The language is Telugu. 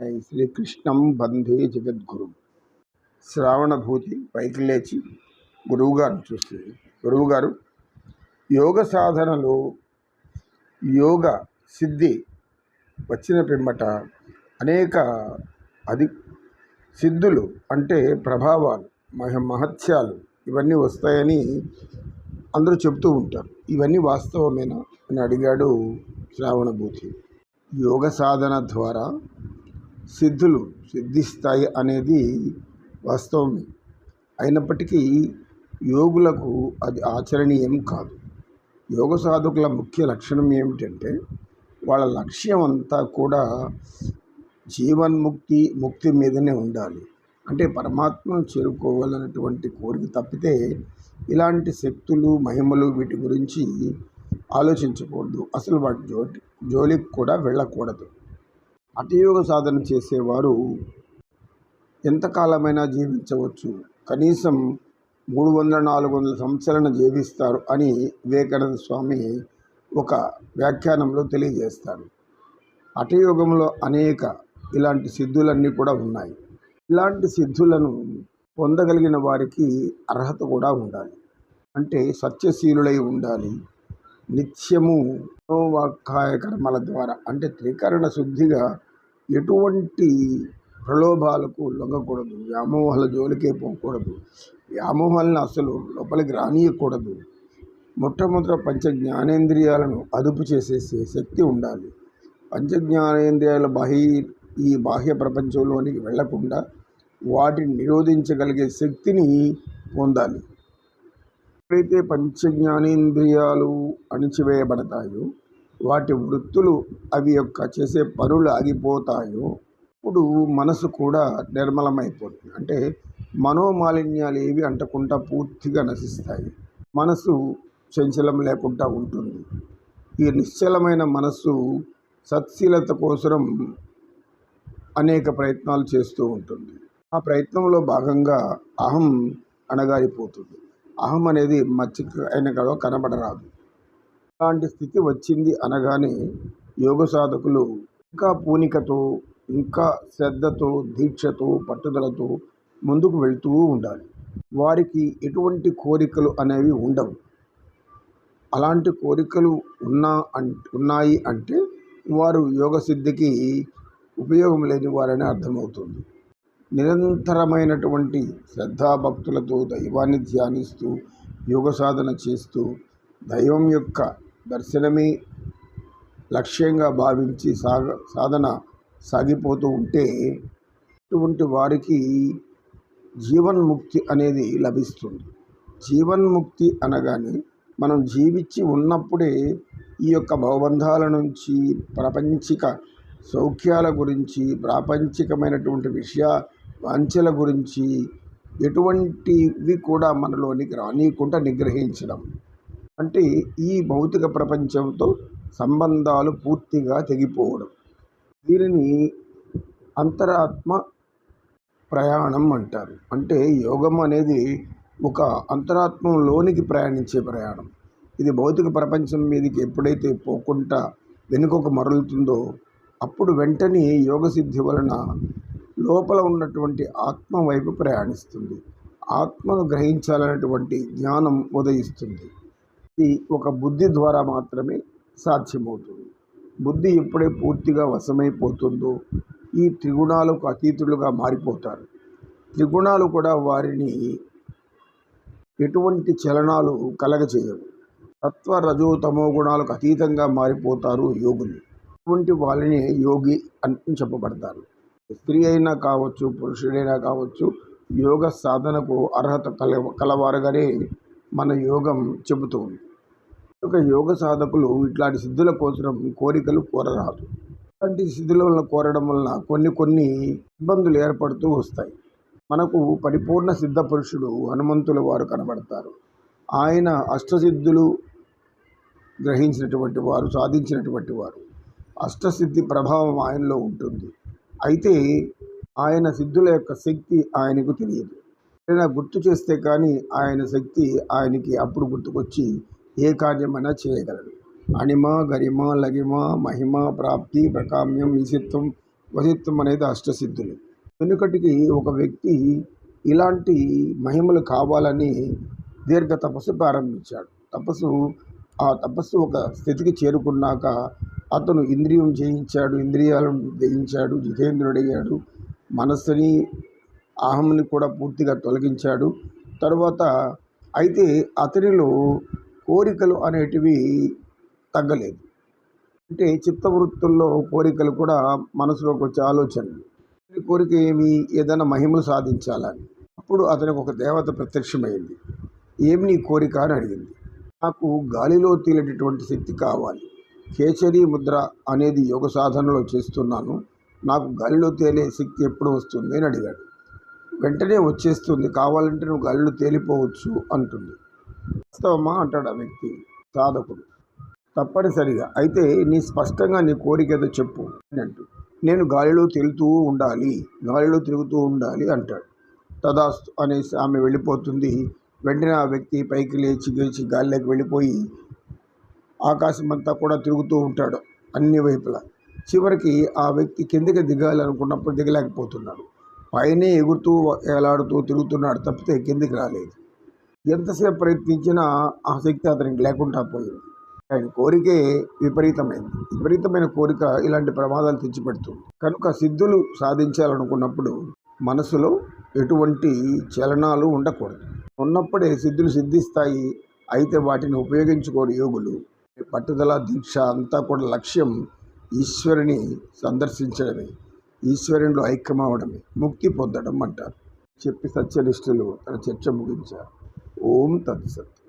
శ్రీకృష్ణం బంధే జగద్గురు. శ్రావణభూతి పైకి లేచి గురువుగారు చూస్తుంది గురువుగారు యోగ సాధనలో యోగ సిద్ధి వచ్చిన పిమ్మట అనేక అది సిద్ధులు అంటే ప్రభావాలు మహ మహత్యాలు ఇవన్నీ వస్తాయని అందరూ చెప్తూ ఉంటారు. ఇవన్నీ వాస్తవమేనా అని అడిగాడు శ్రావణభూతి. యోగ సాధన ద్వారా సిద్ధులు సిద్ధిస్తాయి అనేది వాస్తవమే. అయినప్పటికీ యోగులకు అది ఆచరణీయం కాదు. యోగ సాధకుల ముఖ్య లక్షణం ఏమిటంటే వాళ్ళ లక్ష్యం అంతా కూడా జీవన్ముక్తి ముక్తి మీదనే ఉండాలి. అంటే పరమాత్మను చేరుకోవాలన్నటువంటి కోరిక తప్పితే ఇలాంటి శక్తులు మహిమలు వీటి గురించి ఆలోచించకూడదు. అసలు వాటి జోటి జోలికి కూడా వెళ్ళకూడదు. అతియోగ సాధన చేసేవారు ఎంతకాలమైనా జీవించవచ్చు. కనీసం మూడు వందల నాలుగు వందల సంవత్సరాలను జీవిస్తారు అని వివేకానంద స్వామి ఒక వ్యాఖ్యానంలో తెలియజేస్తారు. హఠయోగంలో అనేక ఇలాంటి సిద్ధులన్నీ కూడా ఉన్నాయి. ఇలాంటి సిద్ధులను పొందగలిగిన వారికి అర్హత కూడా ఉండాలి. అంటే సత్యశీలులై ఉండాలి. నిత్యము మనోవాక్కాయ కర్మల ద్వారా అంటే త్రికరణ శుద్ధిగా ఎటువంటి ప్రలోభాలకు లొంగకూడదు. వ్యామోహాల జోలికే పోకూడదు. వ్యామోహాలను అసలు లోపలికి రానియకూడదు. మొట్టమొదట పంచ జ్ఞానేంద్రియాలను అదుపు చేసేసే శక్తి ఉండాలి. పంచ జ్ఞానేంద్రియాల బాహ్య ఈ బాహ్య ప్రపంచంలోనికి వెళ్ళకుండా వాటిని నిరోధించగలిగే శక్తిని పొందాలి. ఎప్పుడైతే పంచ జ్ఞానేంద్రియాలు అణిచివేయబడతాయో వాటి వృత్తులు అవి యొక్క చేసే పనులు ఆగిపోతాయో అప్పుడు మనసు కూడా నిర్మలమైపోతుంది. అంటే మనోమాలిన్యాలు ఏవి అంటకుండా పూర్తిగా నశిస్తాయి. మనసు చంచలం లేకుండా ఉంటుంది. ఈ నిశ్చలమైన మనస్సు సత్శీలత కోసం అనేక ప్రయత్నాలు చేస్తూ ఉంటుంది. ఆ ప్రయత్నంలో భాగంగా అహం అణగారిపోతుంది. అహం అనేది మచ్చిక అయిన కనబడరాదు. అలాంటి స్థితి వచ్చింది అనగానే యోగ సాధకులు ఇంకా పూనికతో ఇంకా శ్రద్ధతో దీక్షతో పట్టుదలతో ముందుకు వెళ్తూ ఉండాలి. వారికి ఎటువంటి కోరికలు అనేవి ఉండవు. అలాంటి కోరికలు ఉన్నా అం ఉన్నాయి అంటే వారు యోగ సిద్ధికి ఉపయోగం లేని వారని అర్థమవుతుంది. నిరంతరమైనటువంటి శ్రద్ధాభక్తులతో దైవాన్ని ధ్యానిస్తూ యోగ సాధన చేస్తూ దైవం యొక్క దర్శనమే లక్ష్యంగా భావించి సాగ సాధన సాగిపోతూ ఉంటే అటువంటి వారికి జీవన్ముక్తి అనేది లభిస్తుంది. జీవన్ముక్తి అనగానే మనం జీవించి ఉన్నప్పుడే ఈ యొక్క భవబంధాల నుంచి ప్రపంచిక సౌఖ్యాల గురించి ప్రాపంచికమైనటువంటి విషయ వాంఛల గురించి ఎటువంటివి కూడా మనలోనికి రానియకుండా నిగ్రహించడం. అంటే ఈ భౌతిక ప్రపంచంతో సంబంధాలు పూర్తిగా తెగిపోవడం. దీనిని అంతరాత్మ ప్రయాణం అంటారు. అంటే యోగం అనేది ఒక అంతరాత్మలోనికి ప్రయాణించే ప్రయాణం. ఇది భౌతిక ప్రపంచం మీదకి ఎప్పుడైతే పోకుండా వెనుకకు మరలుతుందో అప్పుడు వెంటనే యోగ సిద్ధి వలన లోపల ఉన్నటువంటి ఆత్మ వైపు ప్రయాణిస్తుంది. ఆత్మను గ్రహించాలనేటువంటి జ్ఞానం ఉదయిస్తుంది. ఇది ఒక బుద్ధి ద్వారా మాత్రమే సాధ్యమవుతుంది. బుద్ధి ఎప్పుడే పూర్తిగా వశమైపోతుందో ఈ త్రిగుణాలకు అతీతులుగా మారిపోతారు. త్రిగుణాలు కూడా వారిని ఎటువంటి చలనాలు కలగచేయవు తత్వ రజో తమో గుణాలకు అతీతంగా మారిపోతారు యోగులు. అటువంటి వాళ్ళని యోగి అని చెప్పబడతారు. స్త్రీ అయినా కావచ్చు పురుషుడైనా కావచ్చు యోగ సాధనకు అర్హత కల కలవారుగానే మన యోగం చెబుతుంది. ఒక యోగ సాధకులు ఇట్లాంటి సిద్ధుల కోసం కోరికలు కోరరాదు. ఇలాంటి సిద్ధులను కోరడం వలన కొన్ని కొన్ని ఇబ్బందులు ఏర్పడుతూ వస్తాయి. మనకు పరిపూర్ణ సిద్ధ పురుషుడు హనుమంతుల వారు కనబడతారు. ఆయన అష్టసిద్ధులు గ్రహించినటువంటి వారు సాధించినటువంటి వారు. అష్టసిద్ధి ప్రభావం ఆయనలో ఉంటుంది. అయితే ఆయన సిద్ధుల యొక్క శక్తి ఆయనకు తెలియదు. ఏదైనా గుర్తు చేస్తే కానీ ఆయన శక్తి ఆయనకి అప్పుడు గుర్తుకొచ్చి ఏ కార్యమైనా చేయగలడు. అణిమ గరిమ లగిమ మహిమ ప్రాప్తి ప్రకామ్యం ఈశిత్వం వశిత్వం అనేది అష్టసిద్ధులు. వెనుకటికి ఒక వ్యక్తి ఇలాంటి మహిమలు కావాలని దీర్ఘ తపస్సు ప్రారంభించాడు. తపస్సు ఆ తపస్సు ఒక స్థితికి చేరుకున్నాక అతను ఇంద్రియం జయించాడు ఇంద్రియాలను జయించాడు జితేంద్రుడయ్యాడు మనస్సుని అహంని కూడా పూర్తిగా తొలగించాడు. తర్వాత అయితే అతనిలో కోరికలు అనేటివి తగ్గలేదు. అంటే చిత్తవృత్తుల్లో కోరికలు కూడా మనసులోకి వచ్చే ఆలోచనలు. కోరిక ఏమి? ఏదైనా మహిమలు సాధించాలని. అప్పుడు అతనికి ఒక దేవత ప్రత్యక్షమైంది. ఏమి నీ కోరిక అని అడిగింది. నాకు గాలిలో తేలేటటువంటి శక్తి కావాలి. కేసరి ముద్ర అనేది యోగ సాధనలో చేస్తున్నాను. నాకు గాలిలో తేలే శక్తి ఎప్పుడు వస్తుంది అని అడిగాడు. వెంటనే వచ్చేస్తుంది. కావాలంటే నువ్వు గాలిలో తేలిపోవచ్చు అంటుంది. వాస్తవమా అంటాడు ఆ వ్యక్తి సాధకుడు. తప్పనిసరిగా. అయితే నీ స్పష్టంగా నీ కోరిక ఏదో చెప్పు అని అంటూ. నేను గాలిలో తేలుతూ ఉండాలి. గాలిలో తిరుగుతూ ఉండాలి అంటాడు. తదాస్తు అనేసి ఆమె వెళ్ళిపోతుంది. వెంటనే ఆ వ్యక్తి పైకి లేచి గెలిచి గాలిలోకి వెళ్ళిపోయి ఆకాశం అంతా కూడా తిరుగుతూ ఉంటాడు అన్ని వైపులా. చివరికి ఆ వ్యక్తి కిందకి దిగాలనుకున్నప్పుడు దిగలేకపోతున్నాడు. పైనే ఎగురుతూ ఎలాడుతూ తిరుగుతున్నాడు తప్పితే కిందికి రాలేదు. ఎంతసేపు ప్రయత్నించినా ఆ శక్తి అతనికి లేకుండా పోయింది. ఆయన కోరికే విపరీతమైంది. విపరీతమైన కోరిక ఇలాంటి ప్రమాదాలు తెచ్చిపెడుతుంది. కనుక సిద్ధులు సాధించాలనుకున్నప్పుడు మనసులో ఎటువంటి చలనాలు ఉండకూడదు. ఉన్నప్పుడే సిద్ధులు సిద్ధిస్తాయి. అయితే వాటిని ఉపయోగించుకోని యోగులు పట్టుదల దీక్ష అంతా కూడా లక్ష్యం ఈశ్వరుని సందర్శించడమే. ఈశ్వరునిలో ఐక్యమవడమే ముక్తి పొందడం అంటారు. చెప్పి సత్యనిష్ఠులు తన చర్చ ముగించారు. ओम तत्सत।